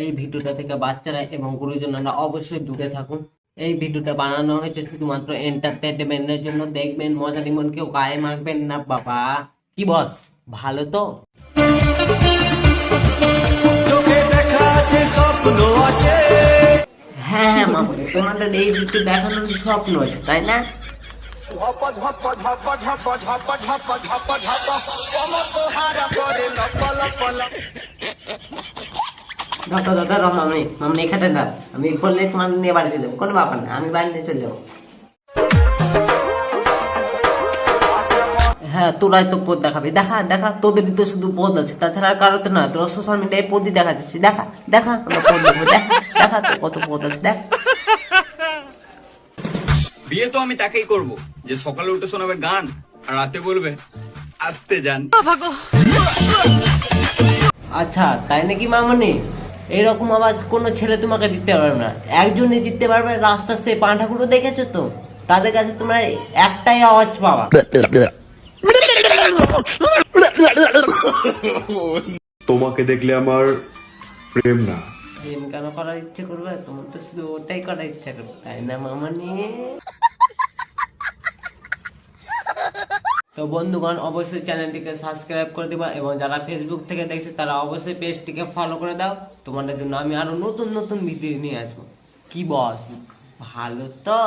এই ভিডিওটা থেকে বাচ্চারা এবং গুরুজনরা অবশ্যই দূরে থাকুন এই ভিডিওটা বানানো হয়েছে শুধুমাত্র এন্টারটেনমেন্টের জন্য দেখবেন মজা নিমন কেউ গায়ে মাখবেন না বাবা কি বস ভালো তো হ্যাঁ হ্যাঁ তোমাদের এই ভিডিও দেখানোর স্বপ্ন আছে তাই না দাদা দাদা দাদা মামনি মামনি এখানে দাও। আমি বললে তোমার নিয়ে বাড়ি চলে যাব। কোনো ব্যাপার না আমি বাড়ি নিয়ে চলে যাব। হ্যাঁ তোরাই তো পদ দেখাবি। দেখা দেখা তোদেরই তো শুধু পদ আছে। তাছাড়া আর কারও তো না তোরা সোশ্যাল মিডিয়ায় পদই দেখা যাচ্ছে। দেখা দেখা আমরা পদ দেখব দেখ দেখা তো কত পদ আছে দেখ। বিয়ে তো আমি তাকেই করব। যে সকালে উঠে শোনাবে গান আর রাতে বলবে আসতে যান। আচ্ছা তাই নাকি মামনি? এরকম আবার কোনো ছেলে তোমাকে দিতে পারবে না। একজনই দিতে পারবে রাস্তার সেই পাঁঠাগুলো দেখেছ তো? তাদের কাছে তোমরা একটাই আওয়াজ পাবা। তোমাকে দেখলে আমার প্রেম না। প্রেম কেন করার ইচ্ছে করবে? তোমার তো শুধু ওটাই করার ইচ্ছা করবে তাই না মামনি তো বন্ধুগণ, অবশ্যই চ্যানেলটিকে সাবস্ক্রাইব করে দিবা এবং যারা ফেসবুক থেকে দেখছে, তারা অবশ্যই পেজটিকে ফলো করে দাও। তোমাদের জন্য আমি আরও নতুন নতুন ভিডিও নিয়ে আসব। কি বস ভালো তো?